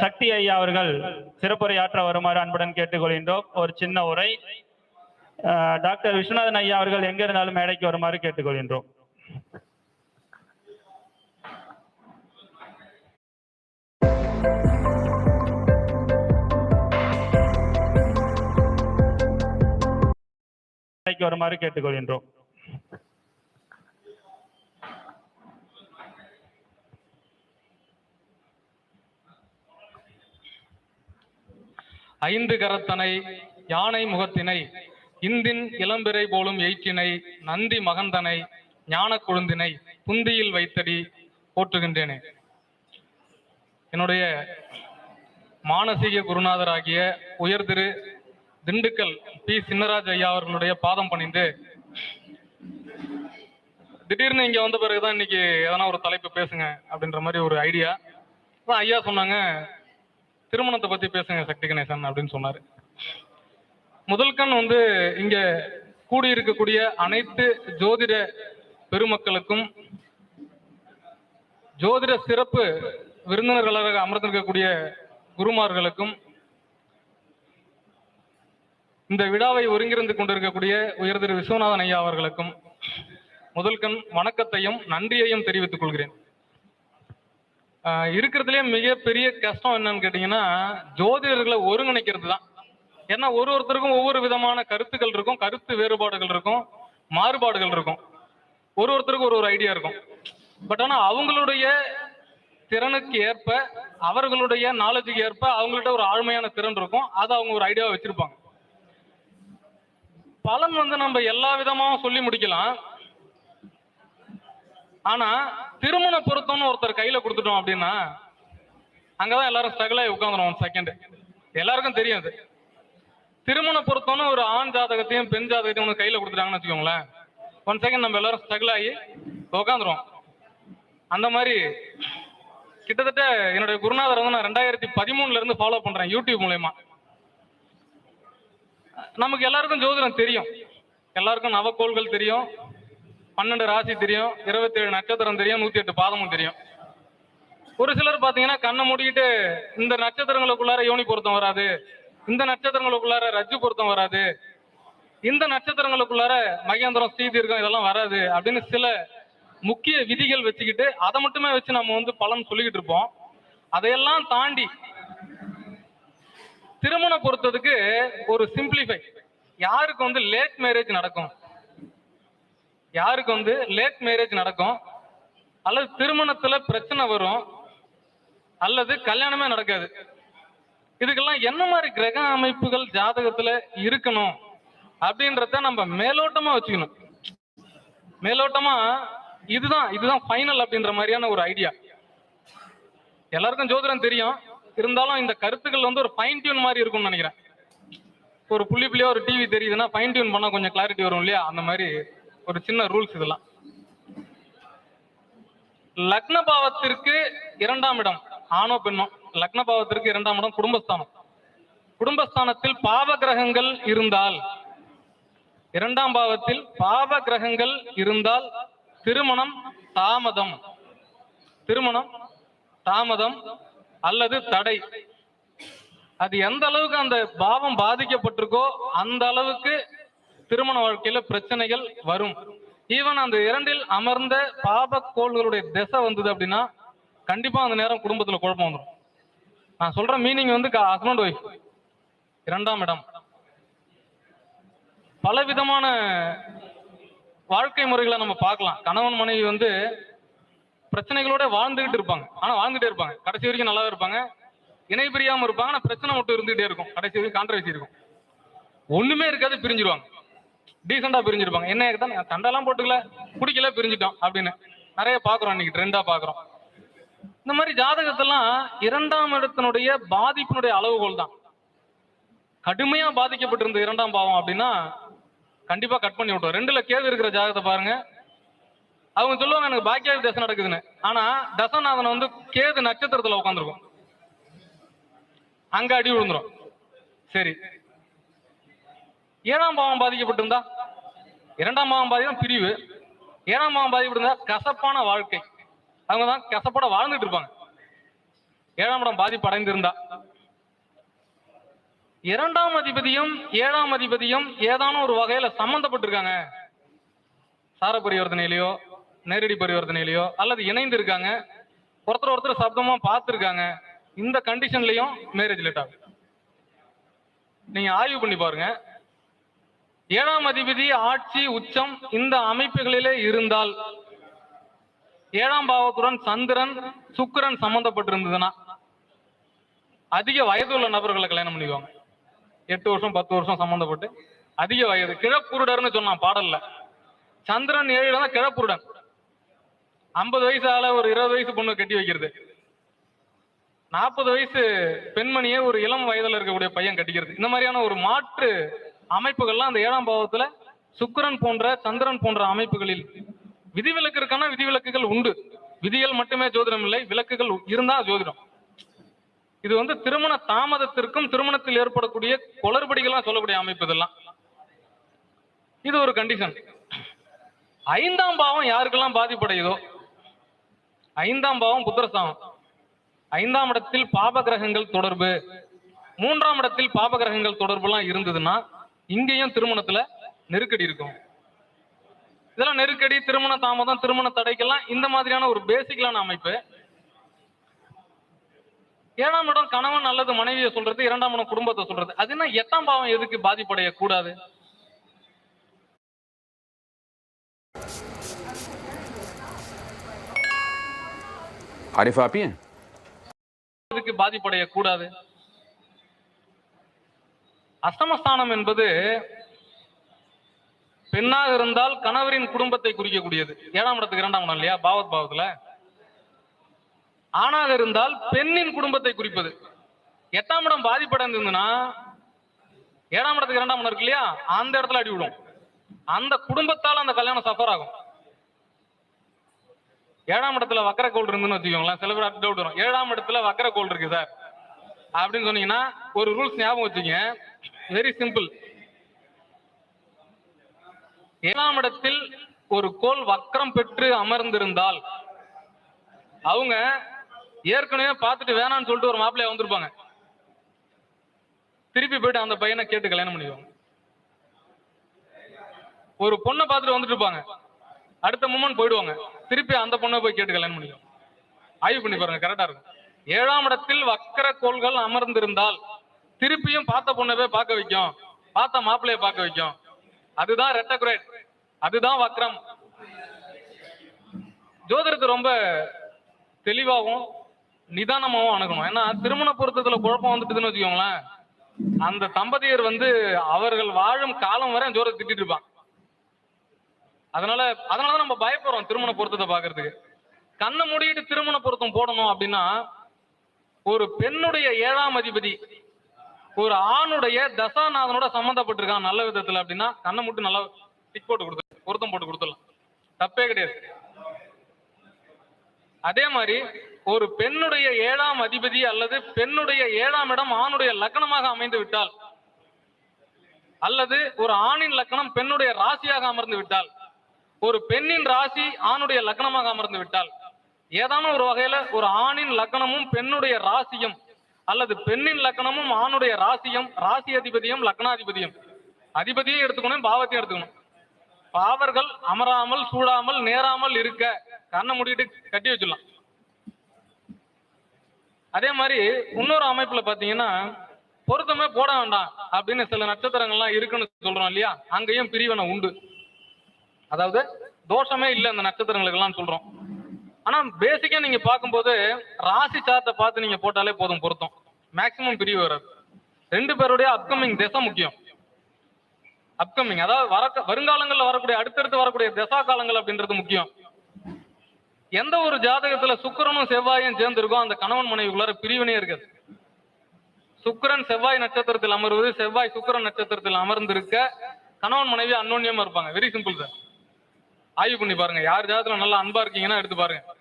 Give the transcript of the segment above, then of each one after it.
சக்தி ஐயா அவர்கள் சிறப்புரையாற்ற வருமாறு அன்புடன் கேட்டுக்கொள்கின்றோம். ஒரு சின்ன உரை. டாக்டர் விஸ்வநாதன் ஐயா அவர்கள் எங்க இருந்தாலும் மேடைக்கு வருமாறு கேட்டுக்கொள்கின்றோம். மேடைக்கு வருமாறு கேட்டுக்கொள்கின்றோம். ஐந்து கரத்தனை யானை முகத்தினை இந்தின் இளம்பிறை போலும் எய்க்கினை நந்தி மகந்தனை ஞான கொழுந்தினை புந்தியில் வைத்தடி போற்றுகின்றேனே. என்னுடைய மானசீக குருநாதராகிய உயர் திரு திண்டுக்கல் பி. சின்னராஜ் ஐயா அவர்களுடைய பாதம் பணிந்து திடீர்னு இங்க வந்த பிறகுதான் இன்னைக்கு எதனா ஒரு தலைப்பு பேசுங்க அப்படின்ற மாதிரி ஒரு ஐடியா. ஐயா சொன்னாங்க திருமணத்தை பத்தி பேசுங்க சக்தி கணேசன் அப்படின்னு சொன்னாரு. முதல் கண் வந்து இங்க கூடியிருக்கக்கூடிய அனைத்து ஜோதிட பெருமக்களுக்கும் ஜோதிட சிறப்பு விருந்தினர்களாக அமர்ந்திருக்கக்கூடிய குருமார்களுக்கும் இந்த விழாவை ஒருங்கிருந்து கொண்டிருக்கக்கூடிய உயர்திரு விஸ்வநாதன் ஐயா அவர்களுக்கும் முதல் கண் வணக்கத்தையும் நன்றியையும் தெரிவித்துக் கொள்கிறேன். இருக்கிறதுலே மிகப்பெரிய கஷ்டம் என்னன்னு கேட்டீங்கன்னா ஜோதிடர்களை ஒருங்கிணைக்கிறது தான் ஏன்னா ஒரு ஒருத்தருக்கும் ஒவ்வொரு விதமான கருத்துக்கள் இருக்கும் கருத்து வேறுபாடுகள் இருக்கும் மாறுபாடுகள் இருக்கும். ஒரு ஒருத்தருக்கும் ஒரு ஒரு ஐடியா இருக்கும். பட் ஆனால் அவங்களுடைய திறனுக்கு ஏற்ப அவர்களுடைய நாலேஜுக்கு ஏற்ப அவங்கள்ட்ட ஒரு ஆழ்மையான திறன் இருக்கும். அதை அவங்க ஒரு ஐடியாவை வச்சிருப்பாங்க. பலன் வந்து நம்ம எல்லா விதமாகவும் சொல்லி முடிக்கலாம். ஆனா திருமண பொருத்தம்னு ஒருத்தர் கையில கொடுத்துட்டோம் அப்படின்னா அங்கதான் எல்லாரும் ஸ்ட்ரகிள் ஆகி உட்காந்துரும் ஒன் செகண்ட் எல்லாருக்கும் தெரியும் அது. திருமண பொருத்தம்னு ஒரு ஆண் ஜாதகத்தையும் பெண் ஜாதகத்தையும் ஒன்று கையில கொடுத்துட்டாங்கன்னு வச்சுக்கோங்களேன். ஒன் செகண்ட் நம்ம எல்லாரும் ஸ்ட்ரகிள் ஆகி உட்காந்துரும் அந்த மாதிரி கிட்டத்தட்ட என்னுடைய குருநாதர் வந்து நான் ரெண்டாயிரத்தி பதிமூணுல இருந்து ஃபாலோ பண்றேன் யூடியூப் மூலயமா. நமக்கு எல்லாருக்கும் ஜோதிடம் தெரியும். எல்லாருக்கும் நவக்கோள்கள் தெரியும். பன்னெண்டு ராசி தெரியும் இருபத்தி ஏழு நட்சத்திரம் தெரியும் நூத்தி எட்டு பாதமும் தெரியும். ஒரு சிலர் பாத்தீங்கன்னா கண்ணை மூடிக்கிட்டு இந்த நட்சத்திரங்களுக்குள்ளார யோனி பொருத்தம் வராது இந்த நட்சத்திரங்களுக்குள்ளார ரஜ்ஜு பொருத்தம் வராது இந்த நட்சத்திரங்களுக்குள்ளார மகேந்திரம் ஸ்ரீதீர்க்கம் இதெல்லாம் வராது அப்படின்னு சில முக்கிய விதிகள் வச்சுக்கிட்டு அதை மட்டுமே வச்சு நம்ம வந்து பலன் சொல்லிக்கிட்டு இருப்போம். அதையெல்லாம் தாண்டி திருமண பொறுத்ததுக்கு ஒரு சிம்பிளிஃபை. யாருக்கு வந்து லேட் மேரேஜ் நடக்கும்? யாருக்கு வந்து லேட் மேரேஜ் நடக்கும்? அல்லது திருமணத்துல பிரச்சனை வரும்? அல்லது கல்யாணமே நடக்காது? இதுக்கெல்லாம் என்ன மாதிரி கிரக அமைப்புகள் ஜாதகத்துல இருக்கணும்? அப்படின்றத நம்ம மேலோட்டமா வச்சுக்கணும். மேலோட்டமா இதுதான் இதுதான் ஃபைனல் அப்படின்ற மாதிரியான ஒரு ஐடியா எல்லாருக்கும் ஜோதிடம் தெரியும். இருந்தாலும் இந்த கருத்துக்கள் வந்து ஒரு ஃபைன் டியூன் மாதிரி இருக்கும்னு நினைக்கிறேன். ஒரு புள்ளி புள்ளியா ஒரு டிவி தெரியுதுன்னா ஃபைன் டியூன் பண்ணா கொஞ்சம் கிளாரிட்டி வரும் இல்லையா? அந்த மாதிரி ஒரு சின்ன ரூல்ஸ் இதெல்லாம். லக்ன பாவத்திற்கு இரண்டாம் இடம் ஆணோ பெண்ணோ. லக்ன பாவத்திற்கு இரண்டாம் இடம் குடும்பஸ்தானம். குடும்பஸ்தானத்தில் பாவ கிரகங்கள் இருந்தால் இரண்டாம் பாவத்தில் பாவ கிரகங்கள் இருந்தால் திருமணம் தாமதம். திருமணம் தாமதம் அல்லது தடை. அது எந்த அளவுக்கு அந்த பாவம் பாதிக்கப்பட்டிருக்கோ அந்த அளவுக்கு திருமண வாழ்க்கையில பிரச்சனைகள் வரும். ஈவன் அந்த இரண்டில் அமர்ந்த பாப கோள்களுடைய திசை வந்தது அப்படின்னா கண்டிப்பா அந்த நேரம் குடும்பத்துல குழப்பம் வந்துடும் நான் சொல்ற மீனிங் வந்து ஹஸ்பண்ட் ஒய்ஃப் இரண்டாம் இடம். பல விதமான வாழ்க்கை முறைகளை நம்ம பார்க்கலாம். கணவன் மனைவி வந்து பிரச்சனைகளோட வாழ்ந்துகிட்டு இருப்பாங்க. ஆனா வாழ்ந்துட்டே இருப்பாங்க. கடைசி வரைக்கும் நல்லாவே இருப்பாங்க. இணை பிரியாம இருப்பாங்க. ஆனா பிரச்சனை மட்டும் இருந்துகிட்டே இருக்கும். கடைசி வரைக்கும் கான்ட்ரவர்சி இருக்கும். ஒண்ணுமே இருக்காது பிரிஞ்சிருவாங்க. டீசெண்டா பிரிஞ்சிருப்பாங்க. என்ன தான் சண்டைலாம் போட்டுக்கல குடிக்கல பிரிஞ்சிட்டோம் அப்படின்னு. நிறைய பாக்குறோம் இன்னைக்கு ட்ரெண்டா பாக்குறோம். இந்த மாதிரி ஜாதகத்தெல்லாம் இரண்டாம் இடத்தினுடைய பாதிப்பினுடைய அளவுகோல் தான். கடுமையா பாதிக்கப்பட்டிருந்த இரண்டாம் பாவம் அப்படின்னா கண்டிப்பா கட் பண்ணி விட்டோம் ரெண்டுல கேது இருக்கிற ஜாதகத்தை பாருங்க. அவங்க சொல்லுவாங்க எனக்கு பாக்கியாதி தசை நடக்குதுன்னு. ஆனா தசநாதன் வந்து கேது நட்சத்திரத்துல உட்காந்துருக்கும் அங்க அடி விழுந்துரும். சரி. ஏழாம் பாவம் பாதிக்கப்பட்டிருந்தா? இரண்டாம் பாவம் பாதிதான் பிரிவு. ஏழாம் பாவம் பாதிக்கப்பட்டிருந்தா கசப்பான வாழ்க்கை. அவங்க தான் கசப்போட வாழ்ந்துட்டு இருப்பாங்க. ஏழாம் இடம் பாதிப்பு அடைந்திருந்தா. இரண்டாம் அதிபதியும் ஏழாம் அதிபதியும் ஏதானோ ஒரு வகையில சம்பந்தப்பட்டிருக்காங்க. சார பரிவர்த்தனையிலயோ நேரடி பரிவர்த்தனையிலயோ அல்லது இணைந்து இருக்காங்க ஒருத்தர் ஒருத்தர் சப்தமா பார்த்துருக்காங்க. இந்த கண்டிஷன்லயும் மேரேஜ் லேட் ஆகும் நீங்க ஆய்வு பண்ணி பாருங்க. ஏழாம் அதிபதி ஆட்சி உச்சம் இந்த அமைப்புகளிலே இருந்தால் ஏழாம் பாவத்துடன் சந்திரன் சுக்கிரன் சம்பந்தப்பட்டிருந்ததுன்னா அதிக வயது உள்ள நபர்களை கல்யாணம் பண்ணிக்குவாங்க. எட்டு வருஷம் பத்து வருஷம் சம்பந்தப்பட்டு அதிக வயது. கிழக்குருடர்னு சொன்னான் பாடல்ல. சந்திரன் ஏழு தான் கிழக்குருடன். ஐம்பது வயசு ஆள ஒரு இருபது வயசு பொண்ணு கட்டி வைக்கிறது. நாற்பது வயசு பெண்மணியே ஒரு இளம் வயதுல இருக்கக்கூடிய பையன் கட்டிக்கிறது. இந்த மாதிரியான ஒரு மாற்று அமைப்புகள்லாம் அந்த ஏழாம் பாவத்துல சுக்கரன் போன்ற சந்திரன் போன்ற அமைப்புகளில் விதிவிலக்கு இருக்கான விதிவிலக்குகள் உண்டு. விதிகள் மட்டுமே ஜோதிடம் இல்லை விலக்குகள் இருந்தா ஜோதிடம். இது வந்து திருமண தாமதத்திற்கும் திருமணத்தில் ஏற்படக்கூடிய குளறுபடிகள்லாம் சொல்லக்கூடிய அமைப்பு இதெல்லாம். இது ஒரு கண்டிஷன் ஐந்தாம் பாவம் யாருக்கெல்லாம் பாதிப்படையுதோ? ஐந்தாம் பாவம் புத்திரஸ்தானம். ஐந்தாம் இடத்தில் பாப கிரகங்கள் தொடர்பு. மூன்றாம் இடத்தில் பாப கிரகங்கள் தொடர்புலாம் இருந்ததுன்னா இங்கேயும் திருமணத்துல நெருக்கடி இருக்கும். இதெல்லாம் நெருக்கடி திருமண தாமதம் திருமண தடைக்கெல்லாம் இந்த மாதிரியான ஒரு பேசிக்கலான அமைப்பு. ஏழாம் இடம் கணவன் அல்லது மனைவியை சொல்றது இரண்டாம் இடம் குடும்பத்தை சொல்றது. அதுனா எட்டாம் பாவம் எதுக்கு பாதிப்படைய கூடாது எதுக்கு பாதிப்படைய கூடாது அஷ்டமஸ்தானம் என்பது பெண்ணாக இருந்தால் கணவரின் குடும்பத்தை குறிக்கக்கூடியது. ஏழாம் இடத்துக்கு இரண்டாம் இடம் இல்லையா? பாவத் பாவத்துல. ஆணாக இருந்தால் பெண்ணின் குடும்பத்தை குறிப்பது. எட்டாம் இடம் பாதிப்படைந்திருந்ததுன்னா ஏழாம் இடத்துக்கு இரண்டாம் இடம் இருக்கு இல்லையா? அந்த இடத்துல அடி விடும் அந்த குடும்பத்தால் அந்த கல்யாணம் சஃபர் ஆகும். ஏழாம் இடத்துல வக்கர கோல் இருந்துன்னு வச்சுக்கோங்களேன் சில பேர் டவுட் வரும். ஏழாம் இடத்துல வக்கர கோல் இருக்கு சார். அப்படின்னு சொன்னீங்கன்னா ஒரு ரூல்ஸ் ஞாபகம் வச்சுக்கோங்க. வெரி சிம்பிள் ஏழாம் இடத்தில் ஒரு கோல் வக்கரம் பெற்று அமர்ந்திருந்தால் அவங்க ஏற்கனவே பார்த்துட்டு வேணாம்னு சொல்லிட்டு ஒரு மாப்பிள்ளைய வந்திருப்பாங்க. திருப்பி போயிட்டு அந்த பையனை கேட்டு கல்யாணம் பண்ணிடுவாங்க ஒரு பொண்ணை பார்த்துட்டு வந்துட்டு இருப்பாங்க. அடுத்த மூமெண்ட் போயிடுவாங்க. திருப்பி அந்த பொண்ணை போய் கேட்டு கல்யாணம் பண்ணிடுவாங்க ஆய்வு பண்ணி பாருங்க கரெக்டா இருக்கும். ஏழாம் இடத்தில் வக்கர கோள்கள் அமர்ந்திருந்தால் திருப்பியும் பார்த்த பொண்ணை போய் பார்க்க வைக்கும். பார்த்த மாப்பிள்ளைய பார்க்க வைக்கும். அதுதான் ரெட்டகுரேட் அதுதான் வக்ரம். ஜோதிடத்தை ரொம்ப தெளிவாகவும் நிதானமாகவும் அணுகணும். ஏன்னா திருமண பொருத்தத்துல குழப்பம் வந்துட்டுதுன்னு வச்சுக்கோங்களேன். அந்த தம்பதியர் வந்து அவர்கள் வாழும் காலம் வரை ஜோதிடத்தை திட்டிட்டு இருப்பான். அதனால அதனாலதான் நம்ம பயப்படுறோம் திருமண பொருத்தத்தை பாக்குறதுக்கு கண்ணை மூடிட்டு திருமண பொருத்தம் போடணும் அப்படின்னா ஒரு பெண்ணுடைய ஏழாம் அதிபதி ஒரு ஆணுடைய தசாநாதனோட சம்மந்தப்பட்டிருக்கான் நல்ல விதத்துல அப்படின்னா கண்ணை மட்டும் நல்லா டிக் போட்டு கொடுத்து பொருத்தம் போட்டு கொடுத்துடலாம். தப்பே கிடையாது. அதே மாதிரி ஒரு பெண்ணுடைய ஏழாம் அதிபதி அல்லது பெண்ணுடைய ஏழாம் இடம் ஆணுடைய லக்னமாக அமைந்து விட்டால் அல்லது ஒரு ஆணின் லக்னம் பெண்ணுடைய ராசியாக அமர்ந்து விட்டால் ஒரு பெண்ணின் ராசி ஆணுடைய லக்னமாக அமர்ந்து விட்டால் ஏதானும் ஒரு வகையில ஒரு ஆணின் லக்னமும் பெண்ணுடைய ராசியும் அல்லது பெண்ணின் லக்னமும் ஆணுடைய ராசியும் ராசி அதிபதியும் லக்னாதிபதியும். அதிபதியும் எடுத்துக்கணும் பாவத்தையும் எடுத்துக்கணும். பாவர்கள் அமராமல் சூடாமல் நேராமல் இருக்க கண்ணை மூடிட்டு கட்டி வச்சிடலாம். அதே மாதிரி இன்னொரு அமைப்புல பாத்தீங்கன்னா பொருத்தமே போட வேண்டாம் அப்படின்னு சில நட்சத்திரங்கள்லாம் இருக்குன்னு சொல்றோம் இல்லையா? அங்கேயும் பிரிவினை உண்டு. அதாவது தோஷமே இல்லை அந்த நட்சத்திரங்களுக்கெல்லாம் சொல்றோம். ஆனா பேசிக்கா நீங்க பார்க்கும்போது ராசி சார்ட்டை பார்த்து நீங்க போட்டாலே போதும் பொருத்தம். மேக்சிமம் பிரிவு வராது. ரெண்டு பேருடைய அப்கமிங் திசை முக்கியம். அப்கமிங் அதாவது வர வருங்காலங்கள்ல வரக்கூடிய அடுத்தடுத்து வரக்கூடிய திசா காலங்கள் அப்படின்றது முக்கியம். எந்த ஒரு ஜாதகத்துல சுக்கரனும் செவ்வாயும் சேர்ந்திருக்கோ அந்த கணவன் மனைவிக்குள்ளார பிரிவினே இருக்காது. சுக்கரன் செவ்வாய் நட்சத்திரத்தில் அமர்வது செவ்வாய் சுக்கிரன் நட்சத்திரத்தில் அமர்ந்திருக்க கணவன் மனைவி அன்னோன்யமா இருப்பாங்க. வெரி சிம்பிள் சார் ஆய்வு பண்ணி பாருங்க. யார் ஜாதத்துல நல்லா அன்பா இருக்கீங்கன்னா எடுத்து பாருங்க.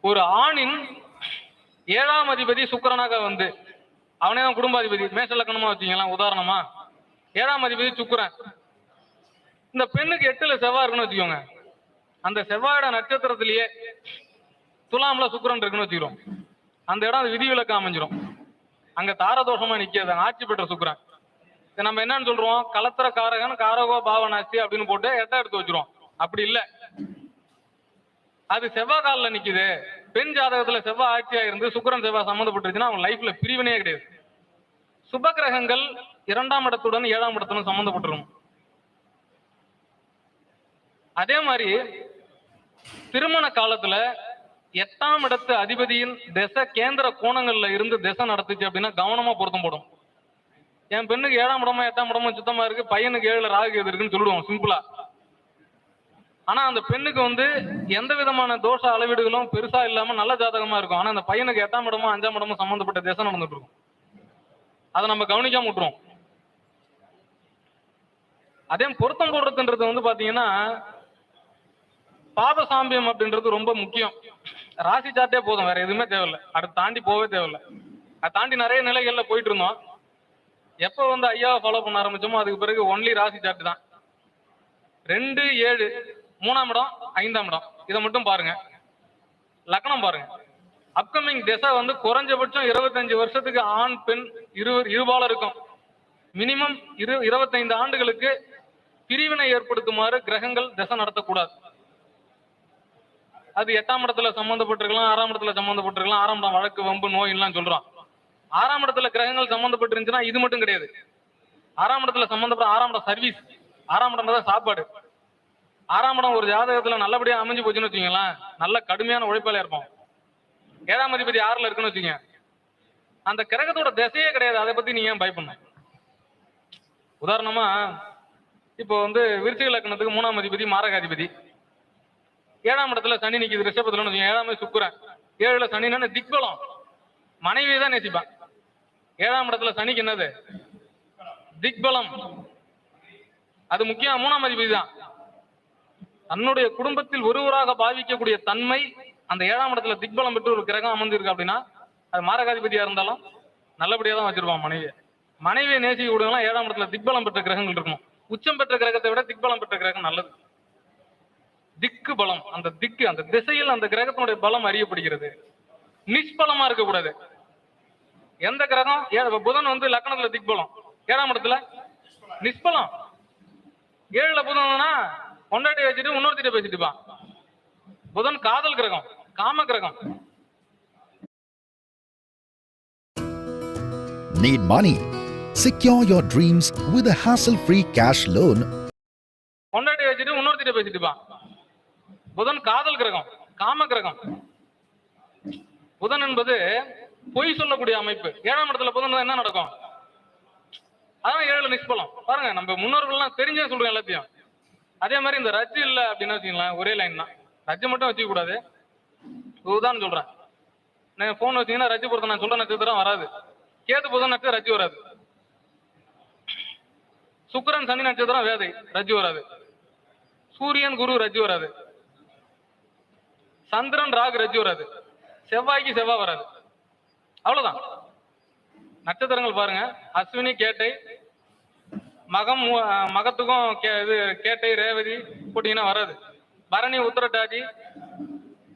ஒரு ஆணின் ஏழாம் அதிபதி சுக்கரனாக வந்து அவனே தான் குடும்பாதிபதி. மேச லக்கணமா வச்சீங்களா உதாரணமா. ஏழாம் அதிபதி சுக்கரன். இந்த பெண்ணுக்கு எட்டுல செவ்வாய் இருக்குன்னு வச்சுக்கோங்க. அந்த செவ்வாயோட நட்சத்திரத்திலேயே துலாம்ல சுக்கரன் இருக்குன்னு வச்சுக்கிறோம். அந்த இடம் அது விதிவிலக்கு அமைஞ்சிரும். அங்க தாரதோஷமா நிக்காது ஆட்சி பெற்ற சுக்கரன். நம்ம என்னன்னு சொல்றோம்? கலத்திர காரகன் காரகோ பாவனாசி அப்படின்னு போட்டு எட்ட எடுத்து வச்சிரும். அப்படி இல்ல. அது செவ்வாய் காலில் நிக்குது. பெண் ஜாதகத்துல செவ்வாய் ஆட்சியா இருந்து சுக்கரன் செவ்வாய் சம்மந்தப்பட்டுருச்சுன்னா அவன் லைஃப்ல பிரிவினே கிடையாது. சுப கிரகங்கள் இரண்டாம் இடத்துடன் ஏழாம் இடத்துடன் சம்மந்தப்பட்டிருக்கும் அதே மாதிரி திருமண காலத்துல எட்டாம் இடத்து அதிபதியின் திசை கேந்திர கோணங்கள்ல இருந்து திசை நடத்துச்சு அப்படின்னா கவனமா பொருத்தம் போடும். என் பெண்ணுக்கு ஏழாம் இடமா எட்டாம் இடமா சுத்தமா இருக்கு பையனுக்கு ஏழுல ராகு எது இருக்குன்னு சொல்லிடுவோம் சிம்பிளா ஆனா அந்த பெண்ணுக்கு வந்து எந்த விதமான தோஷ அளவீடுகளும் பெருசா இல்லாம நல்ல ஜாதகமா இருக்கும். ஆனா அந்த பையனுக்கு எட்டாம் இடமோ அஞ்சாம் இடமோ சம்பந்தப்பட்ட தேசம் நடந்துட்டு இருக்கும். அதை நம்ம கவனிக்காம விட்டுருவோம். அதே பொருத்தம் போடுறதுன்றது வந்து பாத்தீங்கன்னா பாப சாம்பியம் அப்படின்றது ரொம்ப முக்கியம். ராசி சார்ட்டே போதும் வேற எதுவுமே தேவையில்ல. அதை தாண்டி போகவே தேவையில்லை. அதை தாண்டி நிறைய நிலைகள்ல போயிட்டு இருந்தோம். எப்போ வந்து ஐயாவை ஃபாலோ பண்ண ஆரம்பிச்சோமோ அதுக்கு பிறகு ஒன்லி ராசி சார்ட் தான். ரெண்டு ஏழு மூணாம் இடம் ஐந்தாம் இடம். இதை மட்டும் பாருங்க. லக்னம் பாருங்க. அப்கமிங் திசை வந்து குறைஞ்சபட்சம் இருபத்தஞ்சு வருஷத்துக்கு ஆண் பெண் இரு இருபால இருக்கும். மினிமம் இரு இருபத்தைந்து ஆண்டுகளுக்கு பிரிவினை ஏற்படுத்துமாறு கிரகங்கள் திசை நடத்தக்கூடாது. அது எட்டாம் இடத்துல சம்மந்தப்பட்டிருக்கலாம் ஆறாம் இடத்துல சம்மந்தப்பட்டிருக்கலாம் ஆறாம் இடம் வழக்கு வம்பு நோய் எல்லாம் சொல்றான் ஆறாம் இடத்துல கிரகங்கள் சம்பந்தப்பட்டிருந்துச்சுன்னா இது மட்டும் கிடையாது. ஆறாம் இடத்துல சம்பந்தப்பட்ட ஆறாம் இடம் சர்வீஸ் ஆறாம் இடம் தான் சாப்பாடு. ஆறாம் இடம் ஒரு ஜாதகத்துல நல்லபடியா அமைஞ்சு போச்சுன்னு வச்சுங்களேன் நல்ல கடுமையான உழைப்பாளியா இருப்போம் ஏழாம் அதிபதி ஆறுல இருக்குன்னு வச்சுங்க. அந்த கிரகத்தோட திசையே கிடையாது. அதை பத்தி நீங்க ஏன் பயப்படணும்? உதாரணமா இப்போ வந்து விருச்சிக லக்னத்துக்கு மூணாம் அதிபதி மாரகாதிபதி. ஏழாம் இடத்துல சனி நிக்குது ரிஷபத்துல வச்சுக்கோங்க ஏழாம் இடத்துல ஏழுல சனின்னு திக்பலம். மனைவியை தான் நேசிப்பான். ஏழாம் இடத்துல சனிக்கு என்னது? திக்பலம். அது முக்கியம் மூணாம் அதிபதி தான் தன்னுடைய குடும்பத்தில் ஒருவராக பாவிக்கக்கூடிய தன்மை அந்த ஏழாம் இடத்துல திக்பலம் பெற்று ஒரு கிரகம் அமர்ந்திருக்கு அப்படின்னா அது மாரகாதிபதியா இருந்தாலும் நல்லபடியா தான் வச்சிருப்பான் மனைவியை. மனைவியை நேசிக்க கூடலாம் ஏழாம் இடத்துல திக்பலம் பெற்ற கிரகங்கள் இருக்கணும் உச்சம் பெற்ற கிரகத்தை விட திக்பலம் பெற்ற கிரகம் நல்லது. திக்கு பலம் அந்த திக்கு அந்த திசையில் அந்த கிரகத்தினுடைய பலம் அறியப்படுகிறது. நிஷ்பலமா இருக்கக்கூடாது. எந்த கிரகம்? புதன் வந்து லக்னத்துல திக்பலம் ஏழாம் இடத்துல? நிஷ்பலம். ஏழுல புதன்னா கொண்டாட்டி வச்சுட்டு இன்னொருத்திட்ட பேசிட்டு இருப்பான். புதன் காதல் கிரகம் காம கிரகம். Need money? Secure your dreams with a hassle-free cash loan. கொண்டாட்டி வச்சுட்டு இன்னொருத்திட்ட பேசிட்டு இருப்பான். புதன் காதல் கிரகம் காம கிரகம். புதன் என்பது பொய் சொல்லக்கூடிய அமைப்பு. ஏழாம் இடத்துல புதன் என்ன நடக்கும்? அதான் ஏழுல நிஷ்பலம் பாருங்க நம்ம முன்னோர்கள்லாம் தெரிஞ்சே சொல்றோம் எல்லாத்தையும். அதே மாதிரி இந்த ரஜ் இல்ல அப்படின்னு வச்சுக்கலாம் ஒரே லைன் தான். ரஜ் மட்டும் வச்சுக்க கூடாது. ஒரு உதாரணம் சொல்றேன். நீங்க போன் வச்சீங்கன்னா ரஜ் பொறுத்த நான் சொல்ற நட்சத்திரம் வராது. கேது புதன் நட்சத்திரம் ரஜ் வராது. சுக்கரன் சனி நட்சத்திரம் வேதை ரஜ் வராது. சூரியன் குரு ரஜ் வராது. சந்திரன் ராகு ரஜ் வராது. செவ்வாய்க்கு செவ்வாய் வராது. அவ்வளவுதான். நட்சத்திரங்கள் பாருங்க. அஸ்வினி கேட்டை மகம் மு- மகத்துக்கும் கே- இது கேட்டை ரேவதி போட்டீங்கன்னா வராது பரணி உத்திரட்டாதி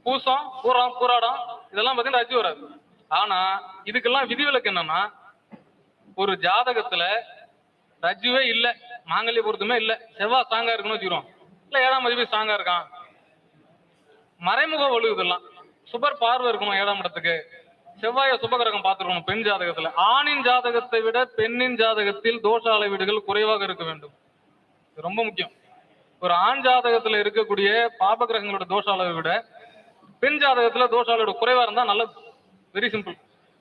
பூசம் பூரம் பூராடம் இதெல்லாம் பார்த்தீங்கன்னா ரஜ்ஜு வராது ஆனா இதுக்கெல்லாம் விதிவிலக்கு என்னன்னா ஒரு ஜாதகத்துல ரஜுவே இல்லை மாங்கல்ய பொருத்தமே செவ்வாய் ஸ்ட்ராங்கா இருக்குன்னு வச்சுக்கிறோம். இல்ல ஏழாம் மதிப்பு ஸ்ட்ராங்கா இருக்கான். மறைமுக வலு இதெல்லாம். சுபர் பார்வை இருக்கணும் ஏழாம் இடத்துக்கு. செவ்வாய சுபகிரகம் பார்த்துருக்கணும் பெண் ஜாதகத்துல. ஆணின் ஜாதகத்தை விட பெண்ணின் ஜாதகத்தில் தோஷ அளவீடுகள் குறைவாக இருக்க வேண்டும். இது ரொம்ப முக்கியம். ஒரு ஆண் ஜாதகத்துல இருக்கக்கூடிய பாப கிரகங்களோட தோஷ அளவை விட பெண் ஜாதகத்துல தோஷ அளவீடு குறைவா இருந்தா நல்லது. வெரி சிம்பிள்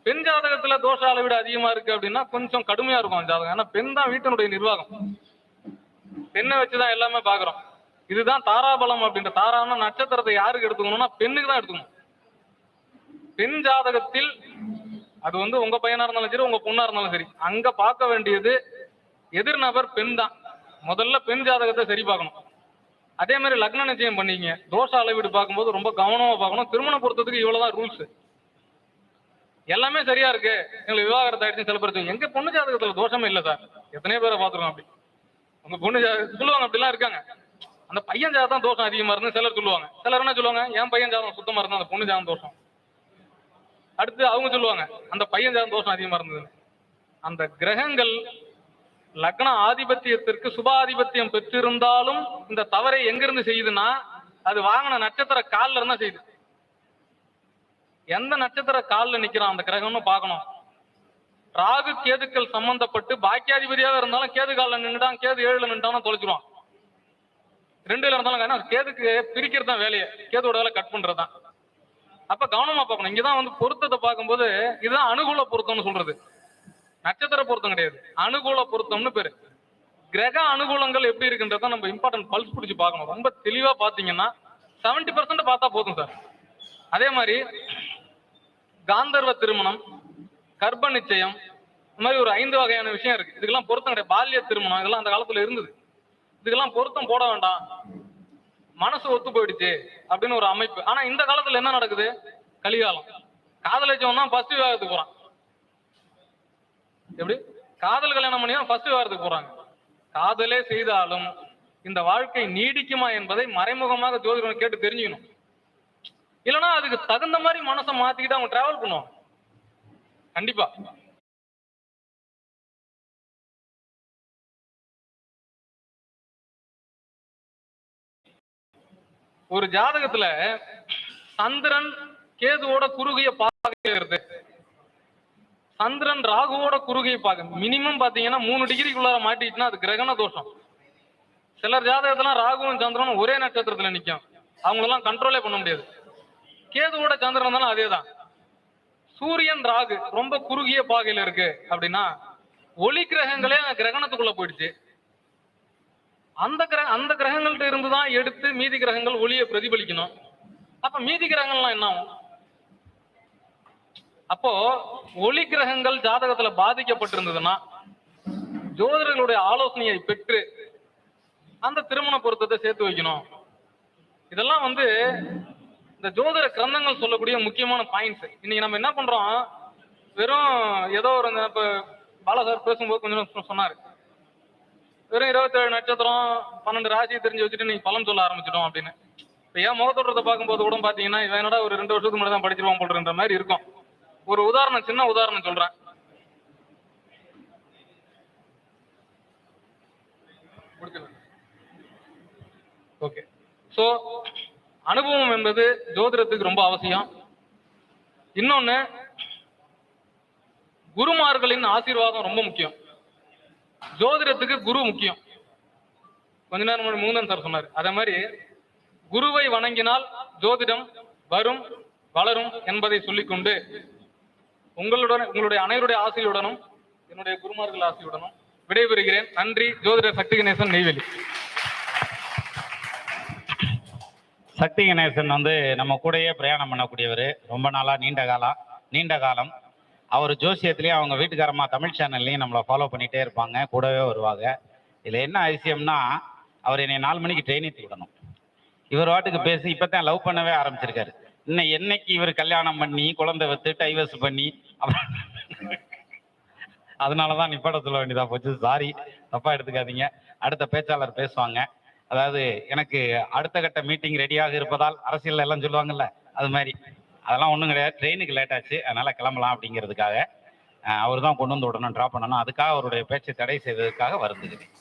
பெண் ஜாதகத்துல தோஷ அளவீடு அதிகமா இருக்கு அப்படின்னா கொஞ்சம் கடுமையா இருக்கும் ஜாதகம். ஏன்னா பெண் தான் வீட்டினுடைய நிர்வாகம். பெண்ணை வச்சுதான் எல்லாமே பாக்குறோம் இதுதான் தாராபலம் அப்படின்ற தாரான நட்சத்திரத்தை யாருக்கு எடுத்துக்கணும்னா பெண்ணுக்கு தான் எடுத்துக்கணும். பெண் ஜாதகத்தில் அது வந்து உங்க பையனா இருந்தாலும் சரி உங்க பொண்ணா இருந்தாலும் சரி அங்க பார்க்க வேண்டியது எதிர்நபர் பெண் தான். முதல்ல பெண் ஜாதகத்தை சரி பார்க்கணும். அதே மாதிரி லக்ன நிச்சயம் பண்ணீங்க தோஷ அளவீடு பார்க்கும்போது ரொம்ப கவனமா பார்க்கணும். திருமண பொருத்தத்துக்கு இவ்வளவுதான் ரூல்ஸ் எல்லாமே சரியா இருக்கு. எங்களுக்கு விவாகரத்து ஆயிடுச்சு சில பேர் எங்க பொண்ணு ஜாதகத்துல தோஷமே இல்ல சார். எத்தனையோ பேரை பாத்துருக்கோம் அப்படி. உங்க பொண்ணு ஜாதகம் சொல்லுவாங்க அப்படிலாம் இருக்காங்க. அந்த பையன் ஜாதகம் தோஷம் அதிகமா இருந்து சிலர் சொல்லுவாங்க. சிலர் என்ன சொல்லுவாங்க? என் பையன் ஜாதகம் சுத்தமா இருந்தா அந்த பொண்ணு ஜாதகம் தோஷம். அடுத்து அவங்க சொல்லுவாங்க அந்த பையன் சார்ந்த தோஷம் அதிகமா இருந்தது அந்த கிரகங்கள் லக்ன ஆதிபத்தியத்திற்கு சுபாதிபத்தியம் பெற்றிருந்தாலும் இந்த தவறை எங்கிருந்து செய்யுதுன்னா அது வாங்கின நட்சத்திர கால்ல இருந்தா செய்யுது. எந்த நட்சத்திர கால்ல நிக்கிறான் அந்த கிரகம்னு பார்க்கணும். ராகு கேதுக்கள் சம்பந்தப்பட்டு பாக்கியாதிபதியாக இருந்தாலும் கேது காலில் நின்றுட்டான் கேது ஏழுல நின்றுட்டான் தொலைச்சிருவான். ரெண்டுல இருந்தாலும் கேதுக்கு பிரிக்கிறது தான் வேலையை. கேதோட வேலை கட் பண்றது தான் அப்ப கவனமா பார்க்கணும். இங்கதான் வந்து பொருத்தத்தை பார்க்கும்போது இதுதான் அனுகூல பொருத்தம்னு சொல்றது. நட்சத்திர பொருத்தம் கிடையாது. அனுகூல பொருத்தம்னு பேரு. கிரக அனுகூலங்கள் எப்படி இருக்குன்றத நம்ம இம்பார்ட்டன்ட் பல்ஸ் பிடிச்சி பார்க்கணும். ரொம்ப தெளிவா பாத்தீங்கன்னா 70% பர்சன்ட் பார்த்தா போதும் சார். அதே மாதிரி காந்தர்வ திருமணம் கர்ப்ப நிச்சயம் இந்த மாதிரி ஒரு ஐந்து வகையான விஷயம் இருக்கு. இதுக்கெல்லாம் பொருத்தம் கிடையாது. பால்ய திருமணம் இதெல்லாம் அந்த காலத்துல இருந்தது. இதுக்கெல்லாம் பொருத்தம் போட வேண்டாம். மனசு ஒத்து போயிடுச்சு அப்படின்னு ஒரு அமைப்பு. ஆனா இந்த காலத்துல என்ன நடக்குது? கலிகாலம். காதலிச்சவன் தான் ஃபர்ஸ்ட் விவாகத்துக்கு போறான். எப்படி? காதல் கல்யாணம் பண்ணி தான் ஃபர்ஸ்ட் விவாகத்துக்கு போறாங்க. காதலே செய்தாலும் இந்த வாழ்க்கை நீடிக்குமா என்பதை மறைமுகமாக ஜோதிடம் கேட்டு தெரிஞ்சுக்கணும். இல்லைன்னா அதுக்கு தகுந்த மாதிரி மனசை மாத்திக்கிட்டு அவங்க டிராவல் பண்ணுவாங்க. கண்டிப்பா. ஒரு ஜாதகத்துல சந்திரன் கேதுவோட குறுகிய பாகையில சந்திரன் ராகுவோட குறுகிய பாகம் மினிமம் பாத்தீங்கன்னா மூணு டிகிரிக்குள்ளார மாட்டிட்டுனா அது கிரகண தோஷம். சிலர் ஜாதகத்துல ராகுவும் சந்திரனும் ஒரே நட்சத்திரத்துல நிக்கும். அவங்களெல்லாம் கண்ட்ரோலே பண்ண முடியாது. கேதுவோட சந்திரன் இருந்தாலும் அதேதான். சூரியன் ராகு ரொம்ப குறுகிய பாகையில இருக்கு அப்படின்னா ஒளி கிரகங்களே கிரகணத்துக்குள்ள போயிடுச்சு. அந்த கிரக அந்த கிரகங்கள்ட்ட இருந்து தான் எடுத்து மீதி கிரகங்கள் ஒளியை பிரதிபலிக்கணும். அப்ப மீதி கிரகங்கள்லாம் என்ன ஆகும்? அப்போ ஒளி கிரகங்கள் ஜாதகத்துல பாதிக்கப்பட்டிருந்ததுன்னா ஜோதிடர்களுடைய ஆலோசனையை பெற்று அந்த திருமண பொருத்தத்தை சேர்த்து வைக்கணும். இதெல்லாம் வந்து இந்த ஜோதிட கிரந்தங்கள் சொல்லக்கூடிய முக்கியமான பாயிண்ட்ஸ் இன்னைக்கு நம்ம என்ன பண்றோம்? வெறும் ஏதோ ஒரு இந்த இப்ப பாலா சார் பேசும்போது கொஞ்சம் நேரம் சொன்னாரு. வெறும் இருபத்தேழு நட்சத்திரம் பன்னெண்டு ராசி தெரிஞ்சு வச்சுட்டு நீங்க பலம் சொல்ல ஆரம்பிச்சிட்டோம் அப்படின்னு. இப்ப ஏன் முகத்தோட்டத்தை பார்க்கும்போது கூட பாத்தீங்கன்னா இவன் என்னடா ஒரு ரெண்டு வருஷத்துக்கு முன்னாடி தான் படிச்சிருவான் போடுற மாதிரி இருக்கும். ஒரு உதாரணம் சின்ன உதாரணம் சொல்றேன். ஓகே. சோ அனுபவம் என்பது ஜோதிடத்துக்கு ரொம்ப அவசியம். இன்னொன்னு குருமார்களின் ஆசீர்வாதம் ரொம்ப முக்கியம். ஜோதிடத்துக்கு குரு முக்கியம். கொஞ்ச நேரம் மூந்தன் சார் சொன்னார். அதே மாதிரி குருவை வணங்கினால் ஜோதிடம் வரும் வளரும் என்பதை சொல்லிக்கொண்டு உங்களுடன் உங்களுடைய அனைவருடைய ஆசையுடனும் என்னுடைய குருமார்கள் ஆசையுடனும் விடைபெறுகிறேன். நன்றி. ஜோதிட சக்தி கணேசன் நெய்வேலி. சக்தி கணேசன் வந்து நம்ம கூடயே பிரயாணம் பண்ணக்கூடியவர். ரொம்ப நாளா நீண்ட காலம் நீண்ட காலம். அவர் ஜோசியத்திலையும் அவங்க வீட்டுக்காரம்மா தமிழ் சேனல்லையும் நம்மளை ஃபாலோ பண்ணிகிட்டே இருப்பாங்க. கூடவே வருவாங்க. இதில் என்ன அதிசயம்னா அவர் என்னை நாலு மணிக்கு ட்ரெயினிங் விடணும். இவர் வாட்டுக்கு பேசி இப்போ தான் லவ் பண்ணவே ஆரம்பிச்சிருக்காரு. இன்னும் என்னைக்கு இவர் கல்யாணம் பண்ணி குழந்தை வித்து டைவர்ஸ் பண்ணி அப்புறம் அதனால தான் நிப்பாட சொல்ல வேண்டியதாக போச்சு. சாரி தப்பா எடுத்துக்காதீங்க. அடுத்த பேச்சாளர் பேசுவாங்க. அதாவது எனக்கு அடுத்த கட்ட மீட்டிங் ரெடியாக இருப்பதால் அரசியல் எல்லாம் சொல்லுவாங்கல்ல அது மாதிரி. அதெல்லாம் ஒன்றும் கிடையாது. ட்ரெயினுக்கு லேட் ஆச்சு. அதனால கிளம்பலாம் அப்படிங்கிறதுக்காக அவர் தான் கொண்டு வந்து விடணும் ட்ராப் பண்ணணும். அதுக்காக அவருடைய பேச்சை தடை செய்ததுக்காக வருந்துகிறேன்.